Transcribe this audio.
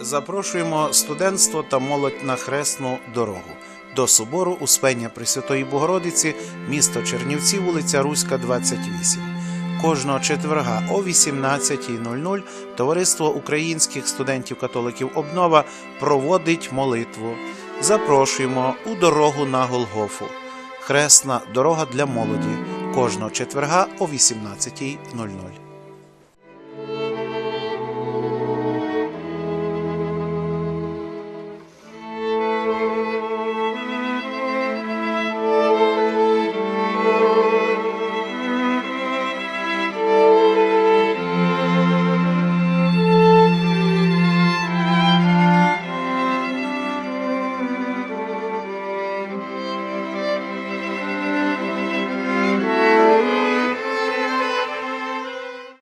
Запрошуємо студентство та молодь на хресну дорогу до собору Успення Пресвятої Богородиці, місто Чернівці, вулиця Руська, 28. Кожного четверга о 18.00 Товариство українських студентів-католиків Обнова проводить молитву. Запрошуємо у дорогу на Голгофу. Хресна дорога для молоді кожного четверга о 18.00.